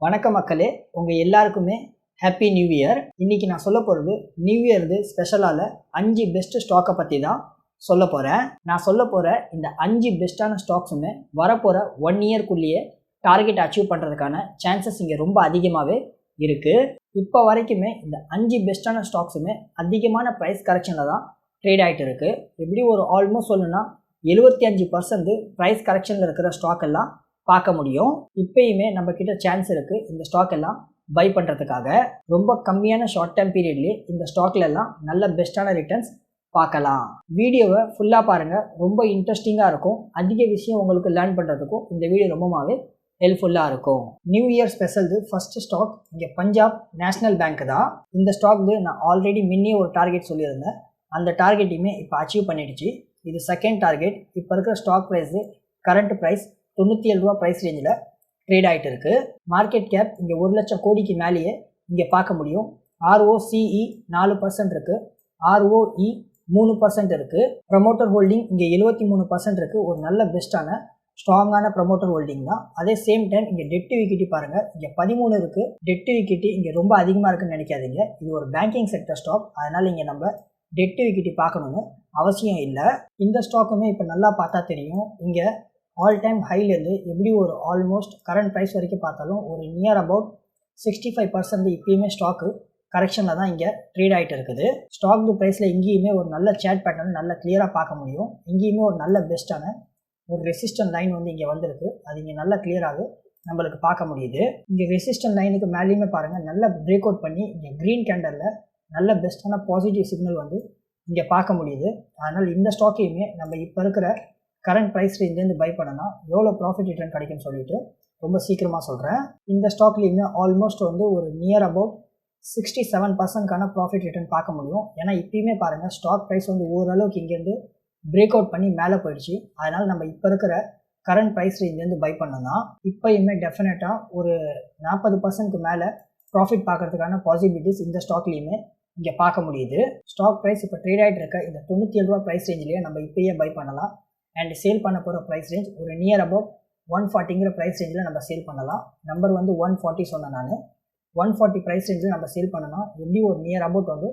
வணக்க மக்களே. உங்கள் எல்லாருக்குமே ஹாப்பி நியூ இயர் இன்னைக்கு நான் சொல்ல போகிறது நியூ இயர்து ஸ்பெஷலால் அஞ்சு பெஸ்ட்டு ஸ்டாக்கை பற்றி தான் சொல்ல போகிறேன் நான் சொல்ல போகிற இந்த அஞ்சு பெஸ்ட்டான ஸ்டாக்ஸுமே வரப்போகிற ஒன் இயர்க்குள்ளேயே டார்கெட் அச்சீவ் பண்ணுறதுக்கான சான்சஸ் இங்கே ரொம்ப அதிகமாகவே இருக்குது இப்போ வரைக்குமே இந்த அஞ்சு பெஸ்ட்டான ஸ்டாக்ஸுமே அதிகமான ப்ரைஸ் கரெக்ஷனில் தான் ட்ரேட் ஆகிட்டு இருக்குது எப்படி ஒரு ஆல்மோஸ்ட் சொல்லணும்னா எழுபத்தி அஞ்சு பர்சன்ட் ப்ரைஸ் கரெக்ஷனில் இருக்கிற ஸ்டாக் எல்லாம் பார்க்க முடியும். இப்பயுமே நம்ம கிட்ட சான்ஸ் இருக்குது இந்த ஸ்டாக் எல்லாம் பை பண்ணுறதுக்காக ரொம்ப கம்மியான ஷார்ட் டைம் பீரியட்லேயே இந்த ஸ்டாக்ல எல்லாம் நல்ல பெஸ்ட்டான ரிட்டர்ன்ஸ் பார்க்கலாம். வீடியோவை ஃபுல்லாக பாருங்கள் ரொம்ப இன்ட்ரெஸ்டிங்காக இருக்கும். அதிக விஷயம் உங்களுக்கு லேர்ன் பண்ணுறதுக்கும் இந்த வீடியோ ரொம்பவே ஹெல்ப்ஃபுல்லாக இருக்கும். நியூ இயர் ஸ்பெஷல்து ஃபஸ்ட்டு ஸ்டாக் இங்கே பஞ்சாப் நேஷ்னல் பேங்க் தான். இந்த ஸ்டாக்கு நான் ஆல்ரெடி முன்னே ஒரு டார்கெட் சொல்லியிருந்தேன். அந்த டார்கெட்டையுமே இப்போ அச்சீவ் பண்ணிடுச்சு. இது செகண்ட் டார்கெட் இப்போ இருக்கிற ஸ்டாக் ப்ரைஸு கரண்ட் ப்ரைஸ் தொண்ணூற்றி ஏழு ரூபா ப்ரைஸ் ரேஞ்சில் ட்ரேட் ஆகிட்டு இருக்குது மார்க்கெட் கேப் இங்கே ஒரு லட்சம் கோடிக்கு மேலேயே இங்கே பார்க்க முடியும். ஆர்ஓசிஇ நாலு பர்சன்ட் இருக்குது ஆர்ஓஇ மூணு பர்சன்ட் இருக்குது ப்ரமோட்டர் ஹோல்டிங் இங்கே எழுபத்தி மூணு பர்சன்ட் இருக்குது ஒரு நல்ல பெஸ்ட்டான ஸ்ட்ராங்கான ப்ரமோட்டர் ஹோல்டிங் தான். அதே சேம் டைம் இங்கே டெட் விக்கிட்டி பாருங்கள் இங்கே பதிமூணு இருக்குது டெட் விக்கிட்டி இங்கே ரொம்ப அதிகமாக இருக்குன்னு நினைக்காதீங்க. இது ஒரு பேங்கிங் செக்டர் ஸ்டாக் அதனால் இங்கே நம்ம டெட் விக்கிட்டி பார்க்கணுன்னு அவசியம் இல்லை. இந்த ஸ்டாக்குமே இப்போ நல்லா பார்த்தா தெரியும். இங்கே ஆல் டைம் ஹைலேருந்து எப்படி ஒரு ஆல்மோஸ்ட் கரண்ட் ப்ரைஸ் வரைக்கும் பார்த்தாலும் ஒரு near about sixty five percent இப்பயுமே ஸ்டாக்கு கரெக்ஷனில் தான் இங்கே ட்ரேட் ஆகிட்டு இருக்குது. ஸ்டாக் ப்ரைஸில் இங்கேயுமே ஒரு நல்ல சேட் பேட்டர்ன் நல்ல கிளியராக பார்க்க முடியும். இங்கேயுமே ஒரு நல்ல பெஸ்ட்டான ஒரு ரெசிஸ்டன்ட் லைன் வந்து இங்கே வந்திருக்கு. அது இங்கே நல்லா கிளியராக நம்மளுக்கு பார்க்க முடியுது. இங்கே ரெசிஸ்டன்ட் லைனுக்கு மேலேயுமே பாருங்கள் நல்லா பிரேக் அவுட் பண்ணி இங்கே க்ரீன் கேண்டலில் நல்ல பெஸ்ட்டான பாசிட்டிவ் சிக்னல் வந்து இங்கே பார்க்க முடியுது. அதனால் இந்த ஸ்டாக்கையுமே நம்ம இப்போ இருக்கிற கரண்ட் ப்ரைஸ் ரேஞ்சிலேருந்து பை பண்ணலாம். எவ்வளோ ப்ராஃபிட் ரிட்டர்ன் கிடைக்கும்னு சொல்லிட்டு ரொம்ப சீக்கிரமாக சொல்கிறேன் இந்த ஸ்டாக்லேயுமே ஆல்மோஸ்ட் வந்து ஒரு நியர் அபவுட் சிக்ஸ்டி செவன் பர்சன்ட்கான ப்ராஃபிட் ரிட்டர்ன் பார்க்க முடியும். ஏன்னா இப்பயுமே பாருங்கள் ஸ்டாக் ப்ரைஸ் வந்து ஓரளவுக்கு இங்கேருந்து பிரேக் அவுட் பண்ணி மேலே போயிடுச்சு. அதனால் நம்ம இப்போ இருக்கிற கரண்ட் ப்ரைஸ் ரேஞ்சிலேருந்து பை பண்ணோம்னா இப்போயுமே டெஃபினட்டாக ஒரு நாற்பது பர்சன்ட்க்கு மேலே ப்ராஃபிட் பார்க்கறதுக்கான பாசிபிலிட்டிஸ் இந்த ஸ்டாக்லேயுமே இங்கே பார்க்க முடியுது. ஸ்டாக் ப்ரைஸ் இப்போ ட்ரேட் ஆகிட்டு இருக்க இந்த தொண்ணூற்றி ஏழு ரூபா ப்ரைஸ் ரேஞ்சிலேயே நம்ம இப்போயே பை பண்ணலாம். அண்ட் சேல் பண்ண போகிற ப்ரைஸ் ரேஞ்ச் ஒரு நியர் அபவுட் ஒன் ஃபார்ட்டிங்கிற ப்ரைஸ் ரேஞ்சில் நம்ம சேல் பண்ணலாம். நம்பர் வந்து ஒன் ஃபார்ட்டி சொன்னேன் நான். ஒன் ஃபார்ட்டி ப்ரைஸ் ரேஞ்சில் நம்ம சேல் பண்ணணும். எப்படி ஒரு நியர் அபவுட் வந்து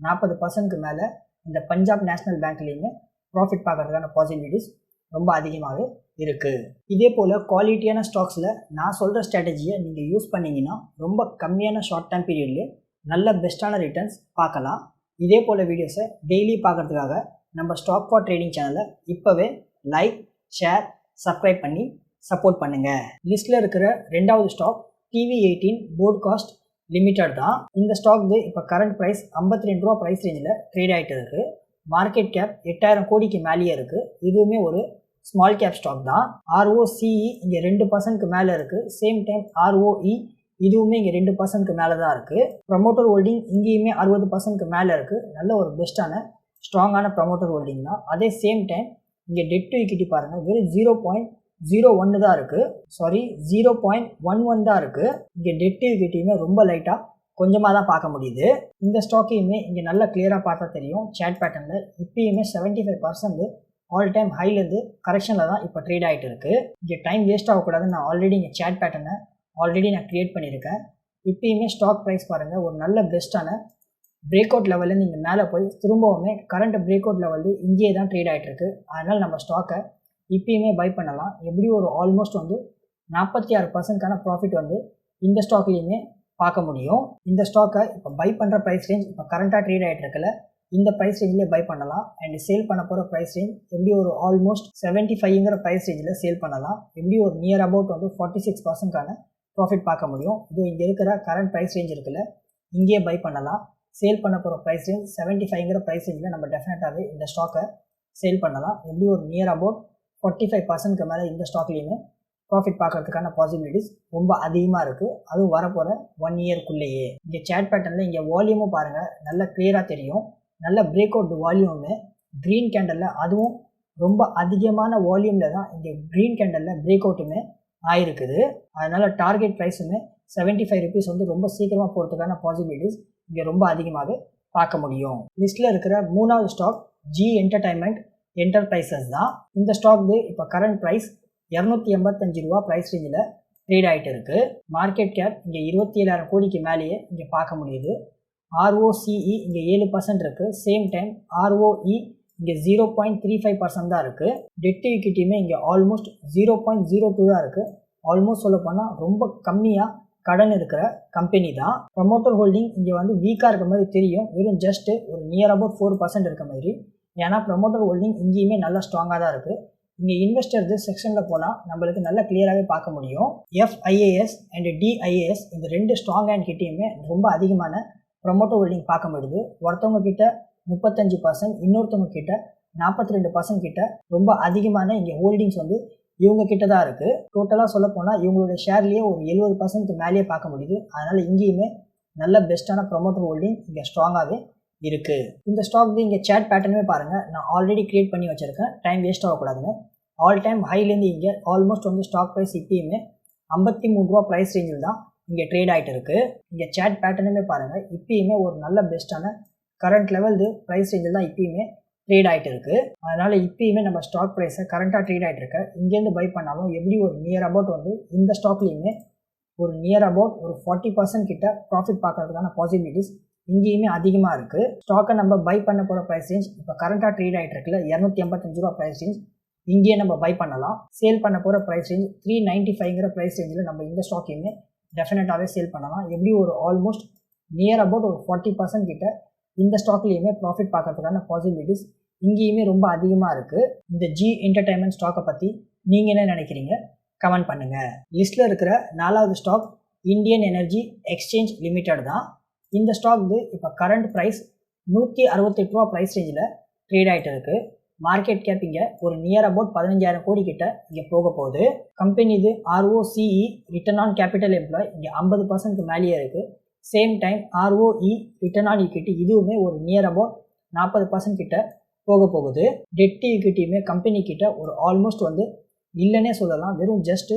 நாற்பது பர்சன்ட்க்கு மேலே இந்த பஞ்சாப் நேஷ்னல் பேங்க்லேயுமே ப்ராஃபிட் பார்க்கறதுக்கான பாசிபிலிட்டிஸ் ரொம்ப அதிகமாகவே இருக்குது இதே போல் குவாலிட்டியான ஸ்டாக்ஸில் நான் சொல்கிற ஸ்ட்ராட்டஜியை நீங்கள் யூஸ் பண்ணிங்கன்னா ரொம்ப கம்மியான ஷார்ட் டேர்ம் பீரியட்லேயே நல்ல பெஸ்ட்டான ரிட்டர்ன்ஸ் பார்க்கலாம். இதே போல் வீடியோஸை டெய்லி பார்க்குறதுக்காக நம்ம ஸ்டாக் ஃபார் ட்ரேடிங் சேனலை இப்போவே லைக் ஷேர் சப்ஸ்கிரைப் பண்ணி சப்போர்ட் பண்ணுங்கள் லிஸ்ட்டில் இருக்கிற ரெண்டாவது stock TV eighteen broadcast limited தான். இந்த ஸ்டாக் வந்து இப்போ கரண்ட் ப்ரைஸ் ஐம்பத்தி ரெண்டு ரூபா ப்ரைஸ் ரேஞ்சில் ட்ரேட் ஆகிட்டு இருக்குது மார்க்கெட் கேப் எட்டாயிரம் கோடிக்கு மேலேயே இருக்குது இதுவுமே ஒரு ஸ்மால் கேப் ஸ்டாக் தான். ஆர்ஓசிஇ இங்கே ரெண்டு பர்சன்ட்க்கு மேலே இருக்குது சேம் டைம் ஆர்ஓஇ இதுவுமே இங்கே ரெண்டு பர்சன்ட்க்கு மேலே தான் இருக்குது ப்ரமோட்டர் ஹோல்டிங் இங்கேயுமே அறுபது பர்சன்ட்க்கு மேலே இருக்குது நல்ல ஒரு பெஸ்ட்டான ஸ்ட்ராங்கான ப்ரமோட்டர் ஹோல்டிங் தான். அதே சேம் டைம் இங்கே டெட் டு இக்கிட்டி பாருங்கள் வெறும் ஜீரோ பாயிண்ட் ஜீரோ ஒன்று தான் இருக்குது sorry zero point one one தான் இருக்குது இங்கே டெட் டு இக்கிட்டியுமே ரொம்ப லைட்டாக கொஞ்சமாக தான் பார்க்க முடியுது. இந்த ஸ்டாக்கையுமே இங்கே நல்லா கிளியராக பார்த்தா தெரியும். சேட் பேட்டர்னில் இப்பயுமே seventy five percent all time ஹைலேருந்து கரெக்ஷனில் தான் இப்போ ட்ரேட் ஆகிட்டு இருக்குது இங்கே டைம் வேஸ்ட் ஆகக்கூடாதுன்னு நான் ஆல்ரெடி இங்கே சேட் பேட்டர்னை ஆல்ரெடி நான் க்ரியேட் பண்ணியிருக்கேன். இப்பயுமே ஸ்டாக் ப்ரைஸ் பாருங்கள் ஒரு நல்ல பெஸ்ட்டான பிரேக் அவுட் லெவலில் நீங்கள் மேலே போய் திரும்பவுமே கரண்ட் பிரேக் அவுட் லெவல் இங்கேயே தான் ட்ரேட் ஆகிட்டு இருக்கு. அதனால் நம்ம ஸ்டாக்கை இப்பயுமே பை பண்ணலாம். எப்படி ஒரு ஆல்மோஸ்ட் வந்து நாற்பத்தி ஆறு பர்சன்ட்கான ப்ராஃபிட் வந்து இந்த ஸ்டாக்லேயுமே பார்க்க முடியும். இந்த ஸ்டாக்கை இப்போ பை பண்ணுற ப்ரைஸ் ரேஞ்ச் இப்போ கரண்ட்டாக ட்ரேட் ஆகிட்டு இருக்கல இந்த ப்ரைஸ் ரேஞ்சிலே பை பண்ணலாம். அண்ட் சேல் பண்ண போகிற ப்ரைஸ் ரேஞ்ச் எப்படி ஒரு ஆல்மோஸ்ட் செவன்ட்டி ஃபைவ்ங்கிற ப்ரைஸ் ரேஞ்சில் சேல் பண்ணலாம். எப்படி ஒரு நியர் அபவுட் வந்து ஃபார்ட்டி சிக்ஸ் பர்சன்ட்கான ப்ராஃபிட் பார்க்க முடியும். இது இங்கே இருக்கிற கரண்ட் ப்ரைஸ் ரேஞ்ச் இருக்குல்ல இங்கேயே பை பண்ணலாம். சேல் பண்ண போகிற ப்ரைஸ் ரேஞ்ச் செவன்ட்டி ஃபைவ்ங்கிற ப்ரைஸ் ரேஞ்சில் நம்ம டெஃபினட்டாகவே இந்த ஸ்டாக்கை சேல் பண்ணலாம். எப்படி ஒரு நியர் அபவுட் ஃபார்ட்டி ஃபைவ் பர்சன்ட்க்கு மேலே இந்த ஸ்டாக்லேயுமே ப்ராஃபிட் பார்க்கறதுக்கான பாசிபிலிட்டிஸ் ரொம்ப அதிகமாக இருக்குது அதுவும் வரப்போகிற ஒன் இயர்க்குள்ளேயே இங்கே சேட் பேட்டர்னில் இங்கே வால்யூமும் பாருங்கள் நல்லா கிளியராக தெரியும். நல்ல பிரேக் அவுட் வால்யூமு க்ரீன் கேண்டலில் அதுவும் ரொம்ப அதிகமான வால்யூமில் தான் இங்கே க்ரீன் கேண்டலில் பிரேக் அவுட்டுமே ஆயிருக்குது. அதனால் டார்கெட் ப்ரைஸுமே செவன்ட்டி ஃபைவ் ருபீஸ் வந்து ரொம்ப சீக்கிரமாக போகிறதுக்கான பாசிபிலிட்டிஸ் இங்கே ரொம்ப அதிகமாகவே பார்க்க முடியும். லிஸ்ட்டில் இருக்கிற மூணாவது ஸ்டாக் ஜி என்டர்டைன்மெண்ட் என்டர்பிரைசஸ் தான். இந்த ஸ்டாக் இப்போ கரண்ட் ப்ரைஸ் இரநூத்தி எண்பத்தஞ்சு ரூபா ப்ரைஸ் ரேஞ்சில் ட்ரேட் ஆகிட்டு இருக்கு. மார்க்கெட் கேப் இங்கே இருபத்தி ஏழாயிரம் கோடிக்கு மேலேயே இங்கே பார்க்க முடியுது. ஆர்ஓசிஇ இங்கே ஏழு பர்சன்ட் இருக்குது சேம் டைம் ஆர்ஓஇ இங்கே zero point three five percent தான் இருக்குது டெட் ஈக்விட்டியுமே இங்கே almost zero point zero two தான் இருக்குது ஆல்மோஸ்ட் சொல்ல போனால் ரொம்ப கம்மியாக கடன் இருக்கிற கம்பெனி தான். ப்ரமோட்டர் ஹோல்டிங் இங்கே வந்து வீக்காக இருக்க மாதிரி தெரியும். வெறும் ஜஸ்ட்டு ஒரு நியர் அபவுட் ஃபோர் பர்சன்ட் இருக்க மாதிரி. ஏன்னா ப்ரமோட்டர் ஹோல்டிங் இங்கேயுமே நல்லா ஸ்ட்ராங்காக தான் இருக்குது இங்கே இன்வெஸ்டர்ஸ் செக்ஷனில் போனால் நம்மளுக்கு நல்லா கிளியராகவே பார்க்க முடியும். எஃப்ஐஏஎஸ் அண்ட் டிஐஏஎஸ் இந்த ரெண்டு ஸ்ட்ராங் ஹேண்ட் கிட்டேயுமே ரொம்ப அதிகமான ப்ரமோட்டர் ஹோல்டிங் பார்க்க முடியுது. ஒருத்தவங்க கிட்ட முப்பத்தஞ்சு பர்சன்ட் இன்னொருத்தவங்க கிட்ட நாற்பத்தி ரெண்டு பர்சன்ட் கிட்ட ரொம்ப அதிகமான இங்கே ஹோல்டிங்ஸ் வந்து இவங்க கிட்ட தான் இருக்குது டோட்டலாக சொல்ல போனால் இவங்களோட ஷேர்லேயே ஒரு எழுபது பர்சன்ட் மேலேயே பார்க்க முடியுது. அதனால் இங்கேயுமே நல்ல பெஸ்ட்டான ப்ரொமோட்டர் ஹோல்டிங் இங்கே ஸ்ட்ராங்காகவே இருக்குது இந்த ஸ்டாக் இங்கே சேட் பேட்டர்னே பாருங்கள் நான் ஆல்ரெடி க்ரியேட் பண்ணி வச்சுருக்கேன். டைம் வேஸ்ட் ஆகக்கூடாதுன்னு ஆல் டைம் ஹைலேருந்து இங்கே ஆல்மோஸ்ட் வந்து ஸ்டாக் ப்ரைஸ் இப்பயுமே ஐம்பத்தி மூணு ரூபா ப்ரைஸ் ரேஞ்சில் தான் இங்கே ட்ரேட் ஆகிட்டு இருக்குது இங்கே சேட் பேட்டர்னுமே பாருங்கள் இப்பயுமே ஒரு நல்ல பெஸ்ட்டான கரண்ட் லெவல் ப்ரைஸ் ரேஞ்சில் தான் இப்பயுமே ட்ரேட் ஆகிட்டு இருக்கு. அதனால் இப்பயுமே நம்ம ஸ்டாக் ப்ரைஸை கரண்ட்டாக ட்ரேட் ஆகிட்டு இருக்கு. இங்கேருந்து பை பண்ணாலும் எப்படி ஒரு நியர் அபவுட் வந்து இந்த ஸ்டாக்லேயுமே ஒரு நியர் அபவுட் ஒரு ஃபார்ட்டி பர்சன்ட் கிட்ட ப்ராஃபிட் பார்க்கறதுக்கான பாசிபிலிட்டிஸ் இங்கேயுமே அதிகமாக இருக்குது ஸ்டாக்கை நம்ம பை பண்ண போகிற ப்ரைஸ் ரேஞ்ச் இப்போ கரண்ட்டாக ட்ரேட் ஆகிட்டு இருக்குல்ல இரநூத்தி எண்பத்தஞ்சு ரூபா ப்ரைஸ் ரேஞ்ச் இங்கேயே நம்ம பை பண்ணலாம். சேல் பண்ண போகிற ப்ரைஸ் ரேஞ்ச் த்ரீ நைன்ட்டி ஃபைவ்ங்கிற ப்ரைஸ் ரேஞ்சில் நம்ம இந்த ஸ்டாக்கையுமே டெஃபினட்டாகவே சேல் பண்ணலாம். எப்படி ஒரு ஆல்மோஸ்ட் நியர் அபவுட் ஒரு ஃபார்ட்டி பர்சன்ட் கிட்ட இந்த ஸ்டாக்லேயுமே ப்ராஃபிட் பார்க்கறதுக்கான பாசிபிலிட்டிஸ் இங்கேயுமே ரொம்ப அதிகமாக இருக்குது இந்த ஜி என்டர்டைன்மெண்ட் ஸ்டாக்கை பற்றி நீங்கள் என்ன நினைக்கிறீங்க? கமெண்ட் பண்ணுங்கள் லிஸ்ட்டில் இருக்கிற நாலாவது stock Indian energy exchange limited தான். இந்த ஸ்டாக் வந்து இப்போ கரண்ட் ப்ரைஸ் நூற்றி அறுபத்தெட்டு ரூபா ப்ரைஸ் ரேஞ்சில் ட்ரேட் ஆகிட்டு இருக்குது மார்க்கெட் கேப் இங்கே ஒரு நியர் அபவுட் பதினஞ்சாயிரம் கோடி கிட்ட இங்கே போக போகுது. கம்பெனி இது ROCE return on capital employ இங்கே ஐம்பது பர்சன்ட்க்கு மேலேயே இருக்குது same time ROE return on equity இதுவுமே ஒரு நியர் அபவுட் நாற்பது பர்சன்ட் கிட்ட போக போகுது. டெட் ஈக்விட்டியுமே கம்பெனி கிட்ட ஒரு ஆல்மோஸ்ட் வந்து இல்லைன்னே சொல்லலாம். வெறும் just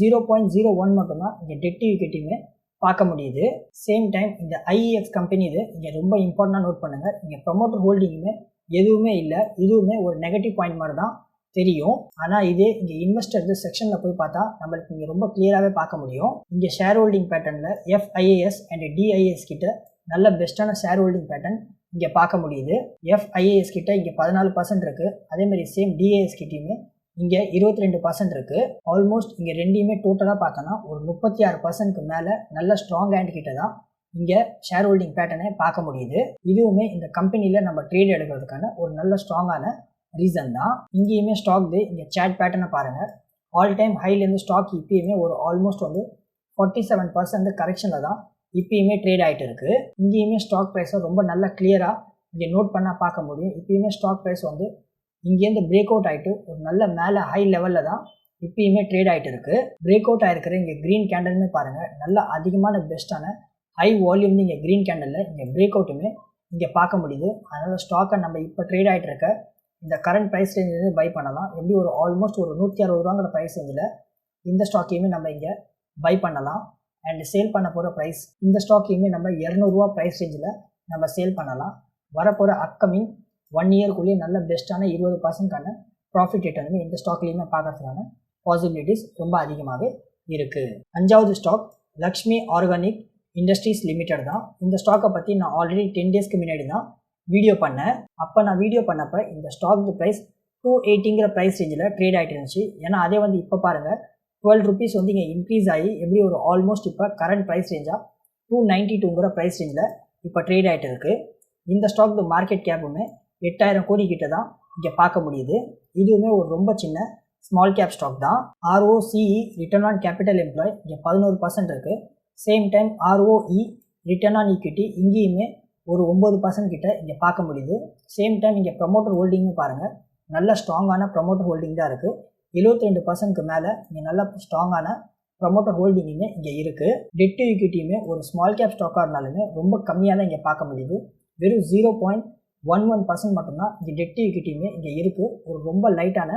zero point zero one மட்டும்தான் இங்கே டெட் ஈக்விட்டியுமே பார்க்க முடியுது. சேம் டைம் இந்த ஐஇஎக்ஸ் கம்பெனி இது இங்கே ரொம்ப இம்பார்ட்டண்டாக நோட் பண்ணுங்கள் இங்கே ப்ரொமோட்டர் ஹோல்டிங்குமே எதுவுமே இல்லை. இதுவுமே ஒரு நெகட்டிவ் பாயிண்ட் மாதிரி தான் தெரியும். ஆனால் இதே இங்கே இன்வெஸ்டர்ஸ் செக்ஷனில் போய் பார்த்தா நம்மளுக்கு இங்கே ரொம்ப கிளியராகவே பார்க்க முடியும். இங்கே ஷேர் ஹோல்டிங் பேட்டர்னில் எஃப்ஐஏஎஸ் அண்ட் டிஐஏஎஸ் கிட்ட நல்ல பெஸ்ட்டான ஷேர் ஹோல்டிங் பேட்டர்ன் இங்கே பார்க்க முடியுது. எஃப்ஐஏஎஸ் கிட்ட இங்கே பதினாலு பர்சன்ட் இருக்குது அதேமாதிரி சேம் டிஏஎஸ் கிட்டேயுமே இங்கே இருபத்தி ரெண்டு பர்சன்ட் இருக்குது ஆல்மோஸ்ட் இங்கே ரெண்டையுமே டோட்டலாக பார்த்தோன்னா ஒரு முப்பத்தி ஆறு பர்சன்ட்க்கு மேலே நல்ல ஸ்ட்ராங் ஹேண்ட் கிட்ட தான் இங்கே ஷேர் ஹோல்டிங் பேட்டர்னை பார்க்க முடியுது. இதுவுமே இந்த கம்பெனியில் நம்ம ட்ரேட் எடுக்கிறதுக்கான ஒரு நல்ல ஸ்ட்ராங்கான ரீசன் தான். இங்கேயுமே ஸ்டாக் இங்கே சேட் பேட்டர்னை பாருங்கள் ஆல் டைம் ஹைலேருந்து ஸ்டாக் இப்பயுமே ஒரு ஆல்மோஸ்ட் வந்து ஃபார்ட்டி செவன் பர்சன்ட் கரெக்ஷனில் தான் இப்பயுமே ட்ரேட் ஆகிட்டு இருக்குது இங்கேயுமே ஸ்டாக் ப்ரைஸை ரொம்ப நல்லா கிளியராக இங்கே நோட் பண்ணால் பார்க்க முடியும். இப்பயுமே ஸ்டாக் ப்ரைஸ் வந்து இங்கேருந்து பிரேக் அவுட் ஆகிட்டு ஒரு நல்ல மேலே ஹை லெவலில் தான் இப்பயுமே ட்ரேட் ஆகிட்டு இருக்குது பிரேக் அவுட் ஆகிருக்கிற இங்கே க்ரீன் கேண்டலுமே பாருங்கள் நல்ல அதிகமான பெஸ்ட்டான ஹை வால்யூம்னு இங்கே க்ரீன் கேண்டலில் இங்கே பிரேக் அவுட்டுமே இங்கே பார்க்க முடியுது. அதனால் ஸ்டாக்கை நம்ம இப்போ ட்ரேட் ஆகிட்டு இருக்க இந்த கரண்ட் ப்ரைஸ் ரேஞ்சிலேருந்து பை பண்ணலாம். எப்படி ஒரு ஆல்மோஸ்ட் ஒரு நூற்றி அறுபது ரூபாங்கிற ப்ரைஸ் ரேஞ்சில் இந்த ஸ்டாக்கையுமே நம்ம இங்கே பை பண்ணலாம். அண்ட் சேல் பண்ண போகிற ப்ரைஸ் இந்த ஸ்டாக்கையுமே நம்ம இரநூறுவா ப்ரைஸ் ரேஞ்சில் நம்ம சேல் பண்ணலாம். வரப்போகிற அப்கமிங் ஒன் இயர்க்குள்ளேயே நல்ல பெஸ்ட்டான இருபது பர்சன்ட்கான ப்ராஃபிட் ரிட்டர்னுமே இந்த ஸ்டாக்லேயுமே பார்க்கறதுக்கான பாசிபிலிட்டிஸ் ரொம்ப அதிகமாகவே இருக்குது அஞ்சாவது stock Lakshmi organic industries limited தான். இந்த ஸ்டாக்கை பற்றி நான் ஆல்ரெடி டென் டேஸ்க்கு முன்னாடி தான் வீடியோ பண்ணேன். அப்போ நான் வீடியோ பண்ணப்போ இந்த ஸ்டாக் ப்ரைஸ் டூ எயிட்டிங்கிற ப்ரைஸ் ரேஞ்சில் ட்ரேட் ஆகிட்டு இருந்துச்சு. ஏன்னா அதே வந்து இப்போ பாருங்கள் டுவெல் ருபீஸ் வந்து இங்கே இன்க்ரீஸ் ஆகி எப்படி ஒரு ஆல்மோஸ்ட் இப்போ கரண்ட் ப்ரைஸ் ரேஞ்சாக டூ நைன்ட்டி டூங்கிற ப்ரைஸ் ரேஞ்சில் இப்போ ட்ரேட் ஆகிட்டு இருக்குது இந்த ஸ்டாக் மார்க்கெட் கேப்புமே எட்டாயிரம் கோடி கிட்ட தான் இங்கே பார்க்க முடியுது. இதுவுமே ஒரு ரொம்ப சின்ன ஸ்மால் கேப் ஸ்டாக் தான். ROCE return on capital employ இங்கே பதினோரு பர்சன்ட் இருக்குது same time ROE return on equity இங்கேயுமே ஒரு ஒம்பது பர்சன்ட் கிட்ட இங்கே பார்க்க முடியுது. சேம் டைம் இங்கே ப்ரமோட்டர் ஹோல்டிங்கும் பாருங்கள் நல்ல ஸ்ட்ராங்கான ப்ரமோட்டர் ஹோல்டிங் தான் இருக்குது எழுபத்தி ரெண்டு பர்சன்ட்க்கு மேலே இங்கே நல்ல ஸ்ட்ராங்கான ப்ரமோட்டர் ஹோல்டிங்குமே இங்கே இருக்குது டெட் ஈக்விட்டியுமே ஒரு ஸ்மால் கேப் ஸ்டாக்காக இருந்தாலுமே ரொம்ப கம்மியாக தான் இங்கே பார்க்க முடியுது. வெறும் zero point one one percent மட்டும்தான் இங்கே டெட் ஈக்விட்டியுமே இங்கே இருக்குது ஒரு ரொம்ப லைட்டான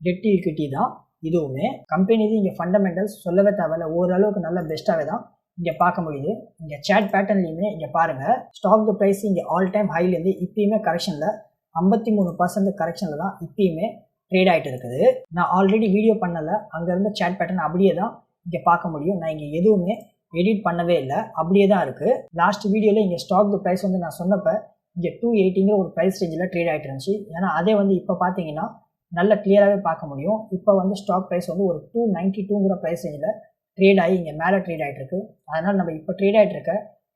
டெட் ஈக்விட்டி தான் இதுவுமே. கம்பெனி இங்கே ஃபண்டமெண்டல்ஸ் சொல்லவே தேவையில்ல. ஓரளவுக்கு நல்ல பெஸ்ட்டாகவே தான் இங்கே பார்க்க முடியுது. இங்கே சேட் பேட்டர்ன்லையுமே இங்கே பாருங்கள் ஸ்டாக் ப்ரைஸ் இங்கே ஆல் டைம் ஹைலேருந்து இப்பயுமே கரெக்ஷனில் ஐம்பத்தி மூணு பர்சன்ட் கரெக்ஷனில் தான் இப்பயுமே ட்ரேட் ஆகிட்டு இருக்குது. நான் ஆல்ரெடி வீடியோ பண்ணலை. அங்கே இருந்த சேட் பேட்டர்ன் அப்படியே தான் இங்கே பார்க்க முடியும். நான் இங்கே எதுவுமே எடிட் பண்ணவே இல்லை. அப்படியே தான் இருக்குது லாஸ்ட் வீடியோவில் இங்கே ஸ்டாக் ப்ரைஸ் வந்து நான் சொன்னப்போ இங்கே டூ எயிட்டிங்கிற ஒரு ப்ரைஸ் ரேஞ்சில் ட்ரேட் ஆகிட்டு இருந்துச்சு. ஏன்னா அதே வந்து இப்போ பார்த்தீங்கன்னா நல்ல கிளியராகவே பார்க்க முடியும். இப்போ வந்து ஸ்டாக் ப்ரைஸ் வந்து ஒரு டூ நைன்ட்டி டூங்கிற ப்ரைஸ் ரேஞ்சில் ட்ரேட் ஆகி இங்கே மேலே ட்ரேட் ஆகிட்டு இருக்கு. அதனால் நம்ம இப்போ ட்ரேட் ஆகிட்டு இருக்க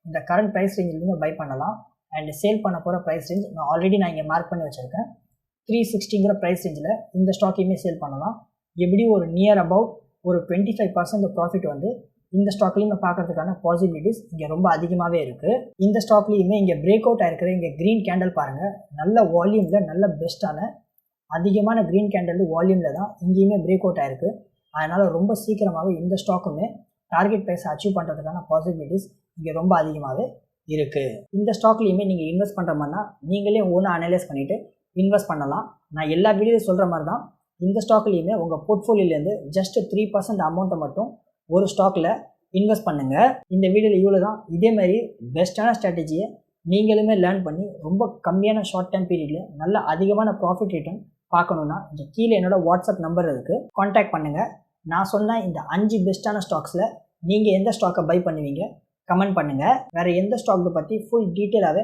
இந்த கரண்ட் ப்ரைஸ் ரேஞ்சிலேருந்து பை பண்ணலாம். அண்ட் சேல் பண்ண போகிற ப்ரைஸ் ரேஞ்ச் நான் ஆல்ரெடி நான் இங்கே மார்க் பண்ணி வச்சுருக்கேன். த்ரீ சிக்ஸ்டிங்கிற ப்ரைஸ் ரேஞ்சில் இந்த ஸ்டாக்கையுமே சேல் பண்ணலாம். எப்படி ஒரு நியர் அபவுட் ஒரு டுவெண்ட்டி ஃபைவ் பர்சன்ட் ப்ராஃபிட் வந்து இந்த ஸ்டாக்லையுமே பார்க்கறதுக்கான பாசிபிலிட்டிஸ் இங்கே ரொம்ப அதிகமாகவே இருக்குது இந்த ஸ்டாக்லேயுமே இங்கே பிரேக் அவுட் ஆயிருக்கிற இங்கே க்ரீன் கேண்டல் பாருங்கள் நல்ல வால்யூமில் நல்ல பெஸ்ட்டான அதிகமான க்ரீன் கேண்டல் வால்யூமில் தான் இங்கேயுமே பிரேக் அவுட் ஆயிருக்கு. அதனால் ரொம்ப சீக்கிரமாகவே இந்த ஸ்டாக்குமே டார்கெட் ப்ரைஸ் அச்சீவ் பண்ணுறதுக்கான பாசிபிலிட்டிஸ் இங்கே ரொம்ப அதிகமாகவே இருக்குது இந்த ஸ்டாக்லேயுமே நீங்கள் இன்வெஸ்ட் பண்ணுற மாதிரினா நீங்களே ஒன்று அனலைஸ் பண்ணிவிட்டு இன்வெஸ்ட் பண்ணலாம். நான் எல்லா வீடியோவும் சொல்கிற மாதிரி தான் இந்த ஸ்டாக்லேயுமே உங்கள் போர்ட்ஃபோலியோலேருந்து ஜஸ்ட் த்ரீ பர்சன்ட் அமௌண்ட்டை மட்டும் ஒரு ஸ்டாக்கில் இன்வெஸ்ட் பண்ணுங்கள் இந்த வீடியோவில் இவ்வளோ தான் இதே மாதிரி பெஸ்ட்டான ஸ்ட்ராட்டஜியை நீங்களுமே லேர்ன் பண்ணி ரொம்ப கம்மியான ஷார்ட் டைம் பீரியடில் நல்ல அதிகமான ப்ராஃபிட் ரிட்டர்ன் பார்க்கணுன்னா இந்த கீழே என்னோட வாட்ஸ்அப் நம்பர் இருக்குது காண்டாக்ட் பண்ணுங்கள் நான் சொன்ன இந்த அஞ்சு பெஸ்ட்டான ஸ்டாக்ஸில் நீங்கள் எந்த ஸ்டாக்கை பை பண்ணுவீங்க கமெண்ட் பண்ணுங்கள் வேறு எந்த ஸ்டாக்கை பற்றி ஃபுல் டீட்டெயிலாகவே